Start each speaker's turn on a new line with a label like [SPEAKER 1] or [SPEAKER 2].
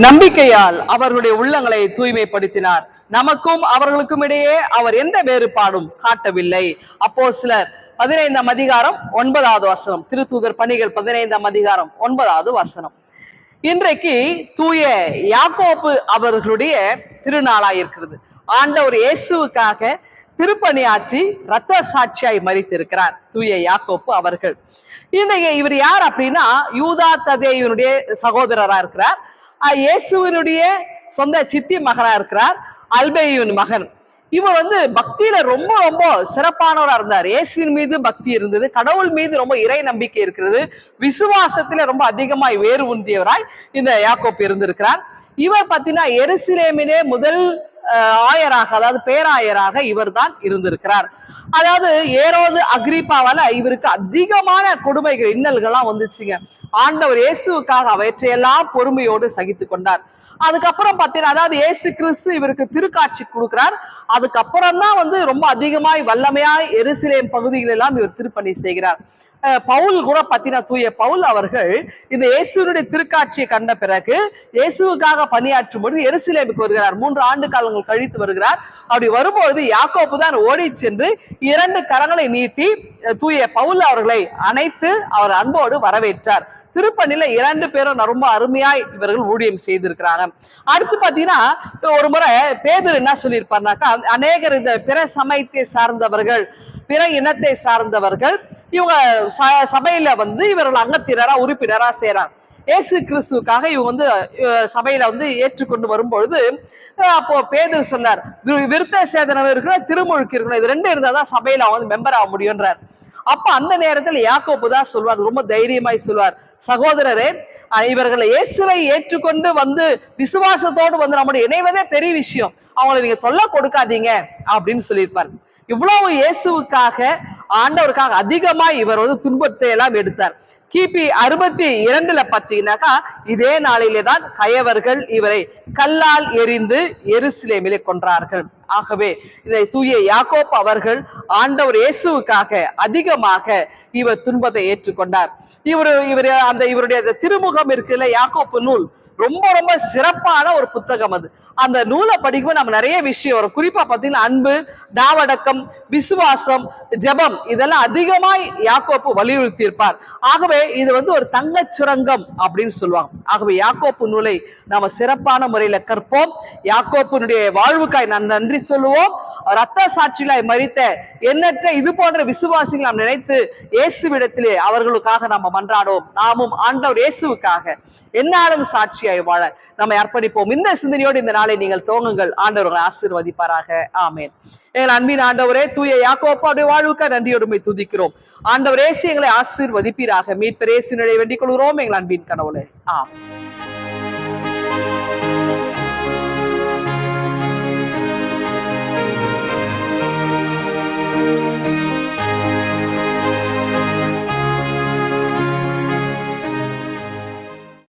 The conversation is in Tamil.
[SPEAKER 1] நம்பிக்கையால் அவர்களுடைய உள்ளங்களை தூய்மைப்படுத்தினார். நமக்கும் அவர்களுக்கும் இடையே அவர் எந்த வேறுபாடும் காட்டவில்லை. அப்போ சிலர் பதினைந்தாம் அதிகாரம் ஒன்பதாவது வசனம் திருத்தூதர் பணிகள் பதினைந்தாம் அதிகாரம் ஒன்பதாவது வசனம். இன்றைக்கு தூய யாக்கோப்பு அவர்களுடைய திருநாளாயிருக்கிறது ஆண்டவர் இயேசுவுக்காக திருப்பணியாற்றி ரத்த சாட்சியாய் மறித்திருக்கிறார் தூய யாக்கோப்பு அவர்கள். இன்னைக்கு இவர் யார் அப்படின்னா யூதா ததேயனுடைய சகோதரரா இருக்கிறார். இயேசுவினுடைய சொந்த சித்தி மகனா இருக்கிறார் அல்பேயுவின் மகன். இவர் வந்து பக்தியில ரொம்ப ரொம்ப சிறப்பானவரா இருந்தார். இயேசுவின் மீது பக்தி இருந்தது. கடவுள் மீது ரொம்ப இறை நம்பிக்கை இருக்கிறது. விசுவாசத்துல ரொம்ப அதிகமாய் வேறு ஒன்றியவராய் இந்த யாக்கோப் இருந்திருக்கிறார். இவர் பார்த்தீங்கன்னா எருசிலேமிலே முதல் ஆயராக அதாவது பேராயராக இவர்தான் இருந்திருக்கிறார். அதாவது ஏரோது அக்ரிப்பாவால இவருக்கு அதிகமான கொடுமைகள் இன்னல்கள்லாம் வந்துச்சுங்க. ஆண்டவர் இயேசுவுக்காக அவற்றையெல்லாம் பொறுமையோடு சகித்து கொண்டார். அதுக்கப்புறம் பார்த்தீங்கன்னா அதாவது இயேசு கிறிஸ்து இவருக்கு திருக்காட்சி கொடுக்கிறார். அதுக்கப்புறம் தான் வந்து ரொம்ப அதிகமாய் வல்லமையாய் எருசிலேம் பகுதிகள் எல்லாம் இவர் திருப்பணி செய்கிறார். பவுல் கூட பார்த்தீங்கன்னா தூய பவுல் அவர்கள் இந்த இயேசுனுடைய திருக்காட்சியை கண்ட பிறகு இயேசுவுக்காக பணியாற்றும் பொழுது எருசிலேமுக்கு வருகிறார். மூன்று ஆண்டு காலங்கள் கழித்து வருகிறார். அப்படி வரும்பொழுது யாக்கோப்பு தான் ஓடி சென்று இரண்டு கரங்களை நீட்டி தூய பவுல் அவர்களை அணைத்து அவர் அன்போடு வரவேற்றார். திருப்பணியில இரண்டு பேரும் ரொம்ப அருமையாய் இவர்கள் ஊழியம் செய்திருக்கிறாங்க. அடுத்து பாத்தீங்கன்னா ஒரு முறை பேதர் என்ன சொல்லியிருப்பாருனாக்கா அநேகர் இந்த பிற சமயத்தை சார்ந்தவர்கள் பிற இனத்தை சார்ந்தவர்கள் இவங்க ச- சபையில வந்து இவர்கள் அங்கத்தினரா உறுப்பினரா செய்யறாங்க இயேசு கிறிஸ்துக்காக இவங்க வந்து சபையில வந்து ஏற்றுக்கொண்டு வரும்பொழுது அப்போ பேதர் சொன்னார் விருத்த சேதனம் இருக்கணும் திருமுழுக்கு இருக்கணும். இது ரெண்டு இருந்தாதான் தான் சபையில அவன் வந்து மெம்பர் ஆக முடியும்ன்றார். அப்ப அந்த நேரத்தில் யாக்கோப்பு தான் சொல்வார் ரொம்ப தைரியமாய் சொல்வார் சகோதரரே இவர்களை இயேசுவை ஏற்றுக்கொண்டு வந்து விசுவாசத்தோடு வந்து நம்முடைய இணைவதே பெரிய விஷயம். அவங்களை நீங்க தொல்லை கொடுக்காதீங்க அப்படின்னு சொல்லியிருப்பார். இவ்வளவு இயேசுவுக்காக ஆண்டவருக்காக அதிகமா இவர் வந்து துன்பத்தை எல்லாம் எடுத்தார். கிபி அறுபத்தி இரண்டுல பார்த்தீங்கன்னாக்கா இதே நாளிலே தான் கயவர்கள் இவரை கல்லால் எறிந்து எருசலேமிலே கொன்றார்கள். ஆகவே இதை தூய யாக்கோப் அவர்கள் ஆண்டவர் இயேசுவுக்காக அதிகமாக இவர் துன்பத்தை ஏற்றுக்கொண்டார். இவர் இவர் அந்த இவருடைய அந்த திருமுகம் இருக்குல்ல யாக்கோப்பு நூல். ரொம்ப ரொம்ப சிறப்பான ஒரு புத்தகம் அது. அந்த நூலை படிக்கும்போது நம்ம நிறைய விஷயம் வரும். குறிப்பா பாத்தீங்கன்னா அன்பு தாவடக்கம் விசுவாசம் ஜெபம் இதெல்லாம் அதிகமாய் யாக்கோப்பு வலியுறுத்தி இருப்பார் ஆகவே இது வந்து ஒரு தங்கச் சுரங்கம் அப்படின்னு சொல்லுவாங்க. ஆகவே யாக்கோப்பு நூலை நாம சிறப்பான முறையில கற்போம். யாக்கோப்புனுடைய வாழ்வுக்காய் நான் நன்றி சொல்லுவோம். ரத்த சாட்சிகளாய் மறித்த எண்ணற்ற இது போன்ற விசுவாசிகள் நாம் நினைத்து இயேசுவிடத்திலே அவர்களுக்காக நாம மன்றாடுவோம். நாமும் ஆண்டவர் இயேசுவுக்காக என்னாலும் சாட்சியாய் வாழ நம்மை அர்ப்பணிப்போம். இந்த சிந்தனையோடு இந்த நாளை நீங்கள் துவங்குங்கள் ஆண்டவர்களை ஆசீர்வதிப்பாராக. ஆமென். எங்கள் அன்பின் ஆண்டவரே தூய யாக்கோப்பாவுடைய வாழ்வுக்காக நன்றியோடுமை துதிக்கிறோம். ஆண்டவரேசி எங்களை ஆசீர்வதிப்பீராக. மீட்பர் வேண்டிக் கொள்கிறோம் எங்கள் அன்பின் கனவுலே ஆம்